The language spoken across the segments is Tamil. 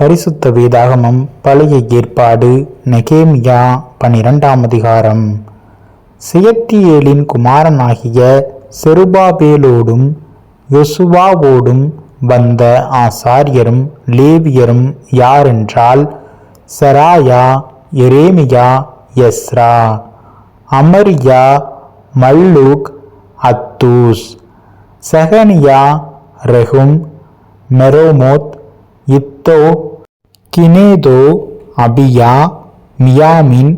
பரிசுத்த வேதாகமம் பழைய ஏற்பாடு நெகேமியா பனிரெண்டாம் அதிகாரம். சியத்தியேலின் குமாரனாகிய செருபாபேலோடும் யொசுவாவோடும் வந்த ஆசாரியரும் லேவியரும் யாரென்றால் சராயா எரேமியா எஸ்ரா அமரியா மல்லூக் அத்தூஸ் செகனியா ரெஹும் மெரோமோத் இத்தோ கினேதோ அபியா மியாமின்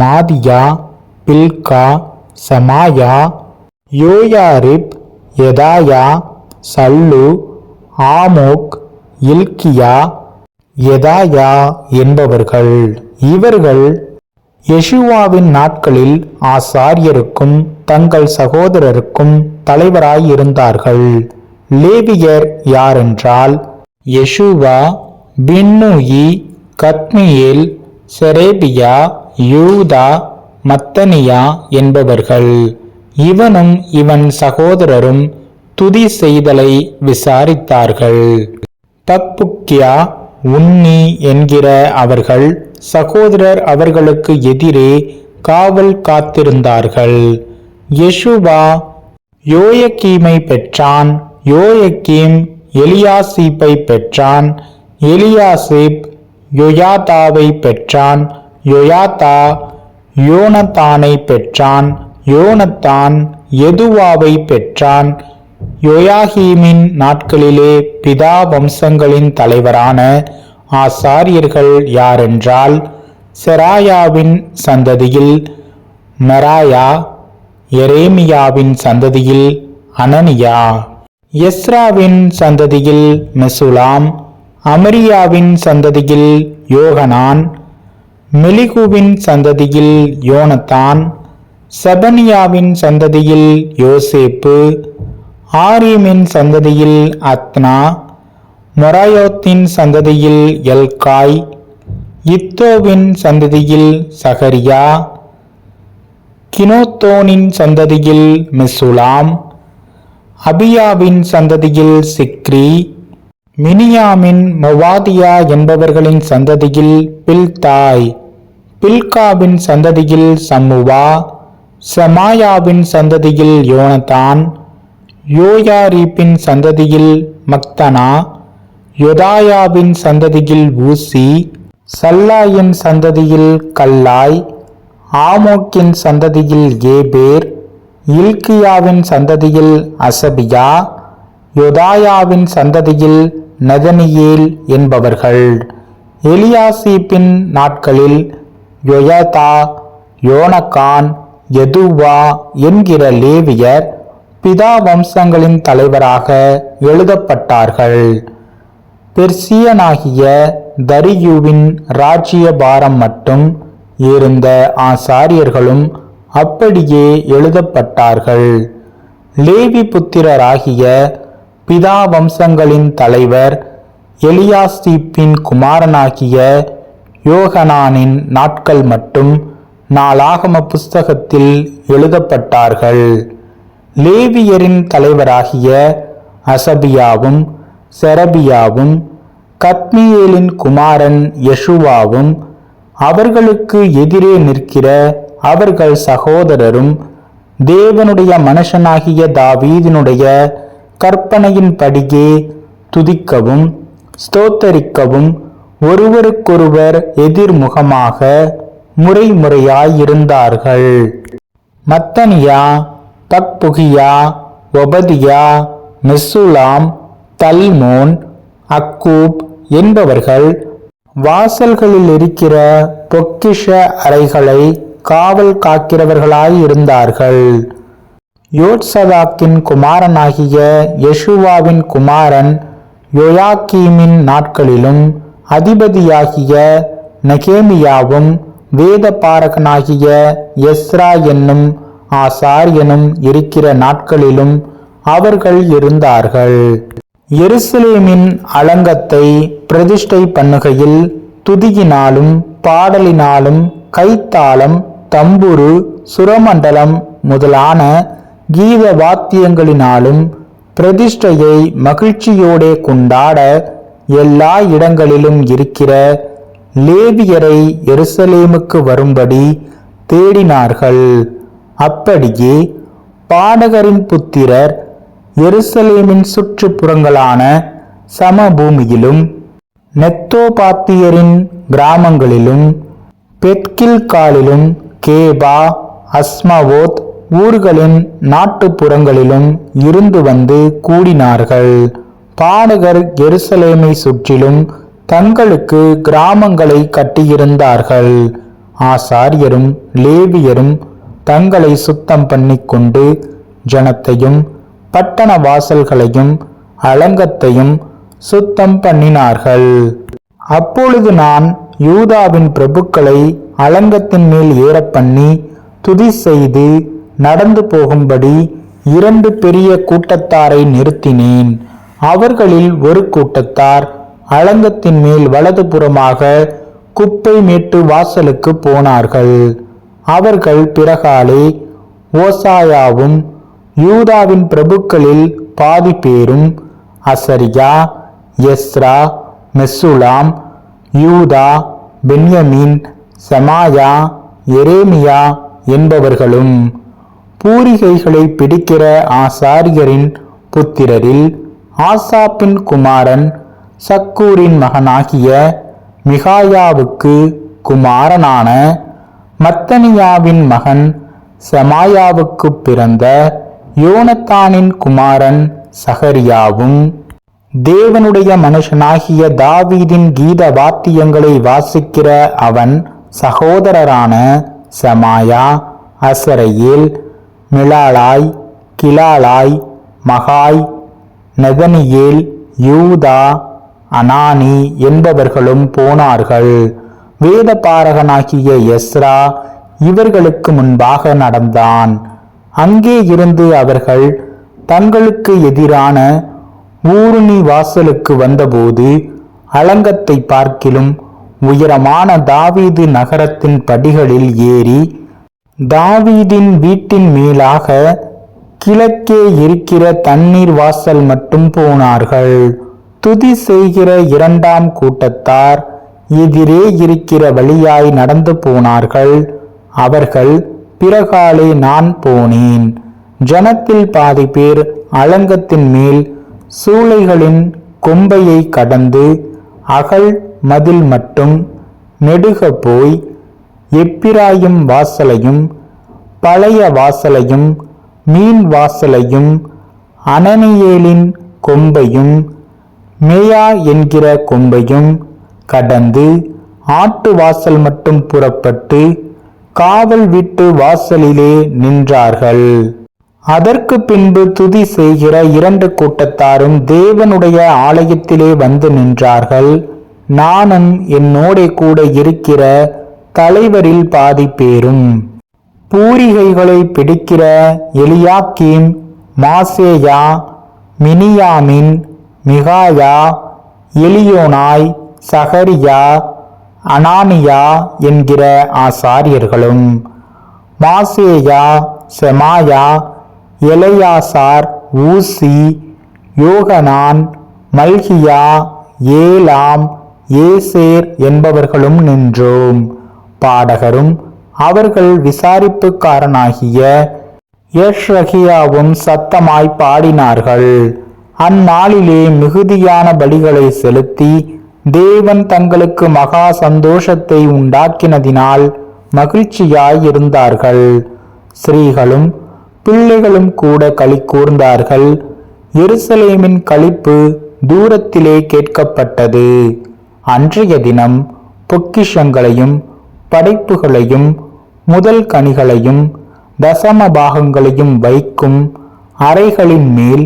மாதியா பில்கா சமாயா யோயாரிப் எதாயா சல்லு ஆமோக் இல்கியா எதாயா என்பவர்கள். இவர்கள் யெஷுவாவின் நாட்களில் ஆசாரியருக்கும் தங்கள் சகோதரருக்கும் தலைவராயிருந்தார்கள். லேவியர் யாரென்றால் யெஷுவா பின்னுயி கத்மியேல் செரேபியா யூதா மத்தனியா என்பவர்கள். இவனும் இவன் சகோதரரும் துதி செய்தலை விசாரித்தார்கள். தப்புக்கியா உன்னி என்கிற அவர்கள் சகோதரர் அவர்களுக்கு எதிரே காவல் காத்திருந்தார்கள். யெஷுவா யோயக்கீமை பெற்றான் யோயக்கீம் எலியாசீப்பை பெற்றான் எலியாசிப் யொயாதாவை பெற்றான். யொயாதா யோனத்தானை பெற்றான். யோனத்தான் எதுவாவை பெற்றான். யோயாஹீமின் நாட்களிலே பிதா வம்சங்களின் தலைவரான ஆசாரியர்கள் யாரென்றால் செராயாவின் சந்ததியில் மெராயா எரேமியாவின் சந்ததியில் அனனியா. எஸ்ராவின் சந்ததியில் மெசுலாம் அமரியாவின் சந்ததியில் யோகனான் மெலிகுவின் சந்ததியில் யோனத்தான் செபனியாவின் சந்ததியில் யோசேப்பு ஆரீமின் சந்ததியில் அத்னா மொராயோத்தின் சந்ததியில் எல்காய் இத்தோவின் சந்ததியில் சகரியா கினோத்தோனின் சந்ததியில் மெசுலாம் அபியாவின் சந்ததியில் சிக்ரி மினியாமின் மொவாதியா என்பவர்களின் சந்ததியில் பில்தாய் பில்காவின் சந்ததியில் சம்முவா சமாயாவின் சந்ததியில் யோனதான் யோயாரீப்பின் சந்ததியில் மக்தனா யொதாயாவின் சந்ததியில் ஊசி சல்லாயின் சந்ததியில் கல்லாய் ஆமோக்கின் சந்ததியில் ஏபேர் இல்கியாவின் சந்ததியில் அசபியா யொதாயாவின் சந்ததியில் நதனியேல் என்பவர்கள். எலியாசீப்பின் நாட்களில் யொயதா யோனகான் எதுவா என்கிற லேவியர் பிதா வம்சங்களின் தலைவராக எழுதப்பட்டார்கள். பெர்சியனாகிய தரியுவின் ராஜ்ய பாரம் மட்டும் இருந்த ஆசாரியர்களும் அப்படியே எழுதப்பட்டார்கள். லேவி புத்திரராகிய பிதா வம்சங்களின் தலைவர் எலியாஸ்தீப்பின் குமாரனாகிய யோகனானின் நாட்கள் மட்டும் நாளாகம புஸ்தகத்தில் எழுதப்பட்டார்கள். லேவியரின் தலைவராகிய அசபியாவும் செரபியாவும் கத்மியேலின் குமாரன் யஷுவாவும் அவர்களுக்கு எதிரே நிற்கிற அவர்கள் சகோதரரும் தேவனுடைய மனுஷனாகிய தாவீதினுடைய கற்பனையின்படியே துதிக்கவும் ஸ்தோத்தரிக்கவும் ஒருவருக்கொருவர் எதிர்முகமாக முறைமுறையாயிருந்தார்கள். மத்தனியா தக்புகியா ஒபதியா மெசுலாம் தல்மோன் அக்கூப் என்பவர்கள் வாசல்களில் இருக்கிற பொக்கிஷ அறைகளை காவல் காக்கிறவர்களாயிருந்தார்கள். யோட்சதாக்கின் குமாரனாகிய யெஷுவாவின் குமாரன் யோயாக்கீமின் நாட்களிலும் அதிபதியாகிய நகேமியாவும் வேத பாரகனாகிய எஸ்ரா என்னும் ஆசாரியனும் இருக்கிற நாட்களிலும் அவர்கள் இருந்தார்கள். எருசலேமின் அலங்கத்தை பிரதிஷ்டை பண்ணுகையில் துதியினாலும் பாடலினாலும் கைத்தாளம் தம்புரு சுரமண்டலம் முதலான கீத வாத்தியங்களினாலும் பிரதிஷ்டையை மகிழ்ச்சியோடே கொண்டாட எல்லா இடங்களிலும் இருக்கிற லேவியரை எருசலேமுக்கு வரும்படி தேடினார்கள். அப்படியே பாடகரின் புத்திரர் எருசலேமின் சுற்றுப்புறங்களான சமபூமியிலும் நெத்தோபாத்தியரின் கிராமங்களிலும் பெட்கில்காலிலும் கேபா அஸ்மவோத் ஊர்களின் நாட்டுப்புறங்களிலும் இருந்து வந்து கூடினார்கள். பாடகர் எருசலேமை சுற்றிலும் தங்களுக்கு கிராமங்களை கட்டியிருந்தார்கள். ஆசாரியரும் லேவியரும் தங்களை சுத்தம் பண்ணிக்கொண்டு ஜனத்தையும் பட்டண வாசல்களையும் அலங்கத்தையும் சுத்தம் பண்ணினார்கள். அப்பொழுது நான் யூதாவின் பிரபுக்களை அலங்கத்தின் மேல் ஏறப்பண்ணி துதி செய்து நடந்து போகும்படி இரண்டு பெரிய கூட்டத்தாரை நிறுத்தினேன். அவர்களில் ஒரு கூட்டத்தார் அலங்கத்தின் மேல் வலதுபுறமாக குப்பை மேட்டு வாசலுக்கு போனார்கள். அவர்கள் பிறகாலே ஓசாயாவும் யூதாவின் பிரபுக்களில் பாதி பேரும் அசரியா எஸ்ரா மெஸ்ஸுலாம் யூதா பென்யமீன் செமாயா எரேமியா என்பவர்களும். பூரிகைகளை பிடிக்கிற ஆசாரியரின் புத்திரரில் ஆசாப்பின் குமாரன் சக்கூரின் மகனாகிய மிகாயாவுக்கு குமாரனான மத்தனியாவின் மகன் செமாயாவுக்கு பிறந்த யோனத்தானின் குமாரன் சகரியாவும் தேவனுடைய மனுஷனாகிய தாவீதின் கீத வாத்தியங்களை வாசிக்கிற அவன் சகோதரரான செமாயா அசரையில் மிலாளாய் கிலாளாய் மகாய் நெதனியேல் யூதா அனானி என்பவர்களும் போனார்கள். வேதபாரகனாகிய எஸ்ரா இவர்களுக்கு முன்பாக நடந்தான். அங்கே இருந்து அவர்கள் தங்களுக்கு எதிரான ஊருணி வாசலுக்கு வந்தபோது அலங்கத்தை பார்க்கிலும் உயரமான தாவீது நகரத்தின் படிகளில் ஏறி தாவீதின் வீட்டின் மேலாக கிழக்கே இருக்கிற தண்ணீர் வாசல் மட்டும் போனார்கள். துதி செய்கிற இரண்டாம் கூட்டத்தார் எதிரே இருக்கிற வழியாய் நடந்து போனார்கள். அவர்கள் பிறகாலே நான் போனேன். ஜனத்தில் பாதி பேர் அலங்கத்தின் மேல் சூளைகளின் கொம்பையை கடந்து அகல் மதில் மட்டும் நெடுக போய் எப்பிராயும் வாசலையும் பழைய வாசலையும் மீன் வாசலையும் அனனியேலின் கொம்பையும் மேயா என்கிற கொம்பையும் கடந்து ஆட்டு வாசல் மட்டும் புறப்பட்டு காவல் வீட்டு வாசலிலே நின்றார்கள். அதற்கு பின்பு துதி செய்கிற இரண்டு கூட்டத்தாரும் தேவனுடைய ஆலயத்திலே வந்து நின்றார்கள். நானும் என்னோட கூட இருக்கிற தலைவரில் பாதி பேரும். பூரிகைகளை பிடிக்கிற எலியாக்கீம் மாசேயா மினியாமின் மிகாயா எலியோனாய் சகரியா அனானியா என்கிற ஆசாரியர்களும் மாசேயா செமாயா எலையாசார் ஊசி யோகனான் மல்கியா ஏலாம் ஏசேர் என்பவர்களும் நின்றோம். பாடகரும் அவர்கள் விசாரிப்புக்காரனாகிய யஷ்ரகியாவும் சத்தமாய் பாடினார்கள். அந்நாளிலே மிகுதியான பலிகளை செலுத்தி தேவன் தங்களுக்கு மகா சந்தோஷத்தை உண்டாக்கினதினால் மகிழ்ச்சியாய் இருந்தார்கள். ஸ்ரீகளும் பிள்ளைகளும் கூட களி கூர்ந்தார்கள். எருசலேமின் களிப்பு தூரத்திலே கேட்கப்பட்டது. அன்றைய தினம் பொக்கிஷங்களையும் படைப்புகளையும் முதல் கனிகளையும் தசம பாகங்களையும் வைக்கும் அறைகளின் மேல்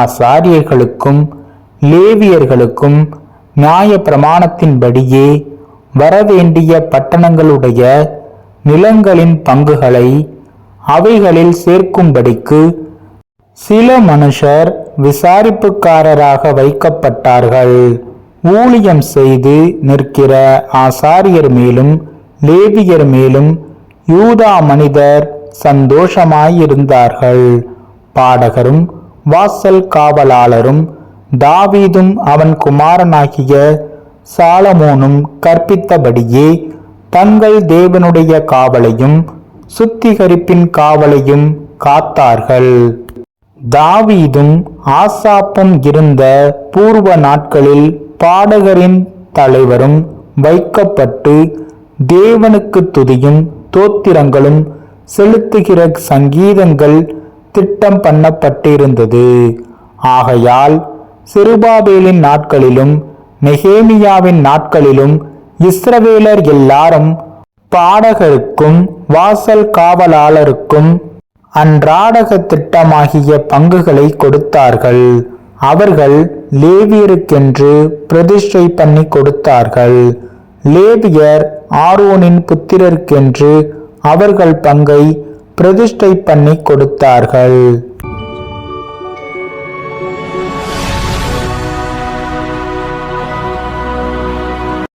ஆசாரியர்களுக்கும் லேவியர்களுக்கும் நியாய பிரமாணத்தின்படியே வரவேண்டிய பட்டணங்களுடைய நிலங்களின் பங்குகளை அவைகளில் சேர்க்கும்படிக்கு சில மனுஷர் விசாரிப்புக்காரராக வைக்கப்பட்டார்கள். ஊழியம் செய்து நிற்கிற ஆசாரியர் மேலும் லேவியர் மேலும் யூதா மனிதர் சந்தோஷமாயிருந்தார்கள். பாடகரும் வாசல் காவலாளரும் தாவீதும் அவன் குமாரனாகிய சாலமோனும் கற்பித்தபடியே தங்கள் தேவனுடைய காவலையும் சுத்திகரிப்பின் காவலையும் காத்தார்கள். தாவீதும் ஆசாப்பும் இருந்த பூர்வ நாட்களில் பாடகரின் தலைவரும் வைக்கப்பட்டு தேவனுக்கு துதியும் தோத்திரங்களும் செலுத்துகிற சங்கீதங்கள் திட்டம் பண்ணப்பட்டிருந்தது. ஆகையால் சிறுபாபேலின் நாட்களிலும் நெகேமியாவின் நாட்களிலும் இஸ்ரவேலர் எல்லாரும் பாடகருக்கும் வாசல் காவலாளருக்கும் அன்றாடக திட்டமாகிய பங்குகளை கொடுத்தார்கள். அவர்கள் லேவியருக்கென்று பிரதிஷ்டை பண்ணி கொடுத்தார்கள். லேவியர் ஆரோனின் புத்திரருக்கென்று அவர்கள் பங்கை பிரதிஷ்டை பண்ணி கொடுத்தார்கள்.